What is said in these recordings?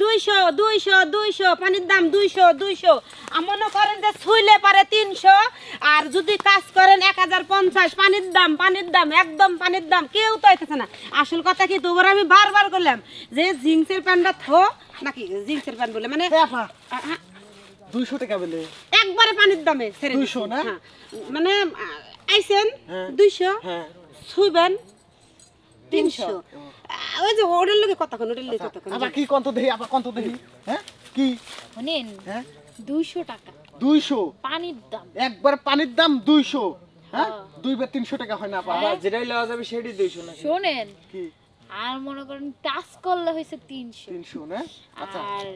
দুইশো দুইশো দুইশো পানির দাম দুইশো দুইশো মনে করেন যে ছুইলে পারে তিনশো আর যদি কাজ করেন এক হাজার পঞ্চাশ পানির দাম পানির দাম একদম পানির দাম কেউ তো আইতেছে না আসল কথা কি তোর আমি বারবার করলাম যে জিন্সের প্যান্টটা থো নাকি জিন্সের প্যান্ট বলে মানে দুইশো টাকা বলে একবারে পানির দামে। 200 না? হ্যাঁ। মানে আ, আইছেন হ্যাঁ। দুইশো হ্যাঁ ছুইবেন তিনশো ওই যে ওটার লোকে কথা কোন ওটার লোকে কথা আবার কি দেহি আবার দেহি হ্যাঁ? কি? শোনেন হ্যাঁ? দুইশো টাকা। দুইশো? পানির দাম। একবার পানির দাম দুইশো হ্যাঁ? দুইবার তিনশো টাকা হয় না আপা যেটাই লওয়া যাবে সেটাই দুইশো না শোনেন কি? আর মনে করেন টাচ করলে হয়েছে তিনশো। তিনশো না? আচ্ছা। আর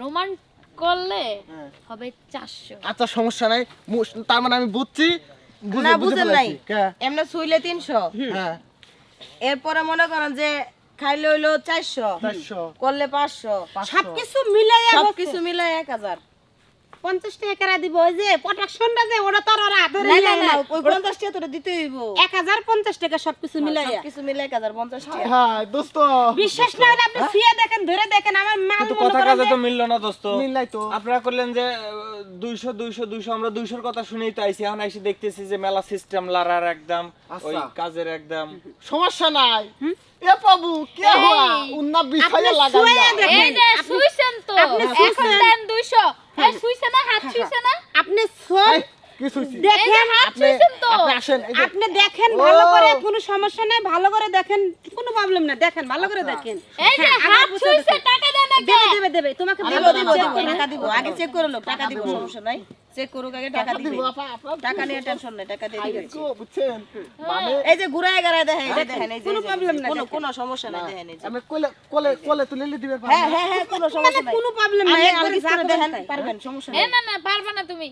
রোমান করলে হ্যাঁ। হবে চারশো। আচ্ছা সমস্যা নাই। তার মানে আমি বুঝছি বুঝে না, বুঝে বুঝেন নাই। কে? এমনি শুইলে তিনশো। হ্যাঁ। এরপরে মনে করেন যে খাইলে হইল চারশো করলে পাঁচশো। সবকিছু মিলাইয়া সব বলছে। কিছু মিলে এক হাজার। পঞ্চাশ টাকা কেরা দিব ওই যে প্রোটেকশনটা যে ওটা তোর ওরা ধরে না। ওই পঞ্চাশ টাকা তোরা দিতে হইব। এক হাজার পঞ্চাশ টাকা সবকিছু মিলাইয়া। কিছু মিলে এক হাজার পঞ্চাশ টাকা। হ্যাঁ দোস্ত। বিশ্বাস না হলে আপনি শুয়ে দেখেন ধরে দেখেন আমার কিন্তু কথা কাজে তো মিললো না দোস্ত। মিললাই তো। আপনারা করলেন যে দুইশো দুইশো দুইশো আমরা দুইশোর কথা শুনেই তো আইছি। এখন এসে দেখতেছি যে মেলা সিস্টেম লারার একদম ওই আচ্ছা। কাজের একদম। সমস্যা নাই। এ বাবু কে হওয়া? উন্না দেখেন। এই যে শুইছেন তো। আপনি এখন দেন দুইশো। এই শুইছে না হাত না? আপনি কি শুইছি? দেখেন। হাত আপনি তো। আপনি আসেন আপনি দেখেন ভালো করে কোনো সমস্যা নেই ভালো করে দেখেন কোনো প্রবলেম না দেখেন ভালো করে দেখেন। এই যে হ্যাঁ, হাত বুঝে টাকা দেন দেবে তোমাকে দিব দিব টাকা দিব আগে চেক করে লোক টাকা দিব সমস্যা নাই। চেক করুক আগে টাকা দিবে। টাকা নিয়ে টেনশন নাই টাকা দিয়ে দিবে। বুঝছেন? মানে এই যে ঘুরায় গড়ায় দেখেন এটা দেখেন এই কোনো প্রবলেম নাই কোনো কোনো সমস্যা নাই দেখেন এই আমি কোলে কোলে কোলে তুলে নিয়ে দিবে হ্যাঁ হ্যাঁ হ্যাঁ কোনো সমস্যা মানে নাই। কোনো প্রবলেম নাই একবার যা দেখেন। পারবেন হ্যাঁ, সমস্যা নাই। না না পারবে না তুমি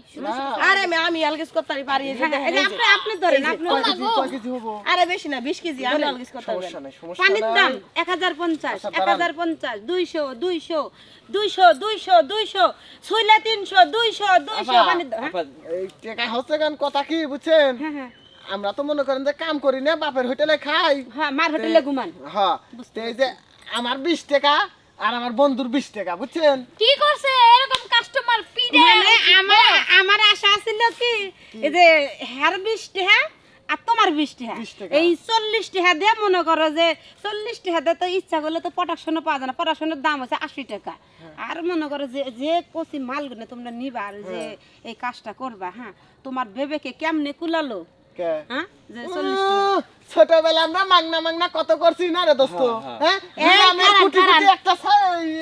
আরে আমি আমি আলগিস করতে পারি এই যে হ্যাঁ, আপনি হ্যাঁ, আপনি ধরেন আপনি কয় কেজি আরে বেশি না 20 কেজি আমি আলগিস করতে পারবেন পানির দাম 1050 1050 200 200 দুইশো দুইশো দুইশো দুইশো তিনশো দুইশো দুইশো দাম হ্যাঁ? আপা, এই টাকা হচ্ছে গান কথা কি বুঝছেন? হ্যাঁ হ্যাঁ। আমরা তো মনে করেন যে কাম করি না বাপের হোটেলে খাই। হ্যাঁ মার হোটেলে ঘুমান। হ্যাঁ তো এই যে আমার বিশ টাকা আর আমার বন্ধুর বিশ টাকা বুঝছেন? কি করছে? এরকম কাস্টমার পিড়ে মানে আমার আমার আশা ছিল কি এই যে হেয়ার বিশ টাকা বিশ টাকা। 20 এই চল্লিশ টাকা দিয়ে মনে করো যে চল্লিশ টাকা দিয়ে তো ইচ্ছা করলে তো প্রোডাকশনও পাওয়া যায় না। প্রোডাকশনের দাম হচ্ছে আশি টাকা। আর মনে করো যে যে কচি মালগুলো তোমরা নিবা আর যে এই কাজটা করবা হ্যাঁ তোমার বেবেকে কেমনে কুলালো? হ্যাঁ টাকা ছোটবেলা আমরা মাংনা মাংনা কত করছি না রে দোস্ত? হ্যাঁ আমি কারান, কুটি কুটি কারান। একটা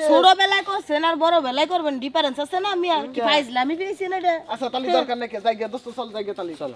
ছোট বেলায় করছেন আর বড় বেলায় করবেন ডিফারেন্স আছে না? আমি আর কি পাইছিলাম আমি পেয়েছি না আচ্ছা তাহলে দরকার যাই দোস্ত চল যাই তাহলে চলো।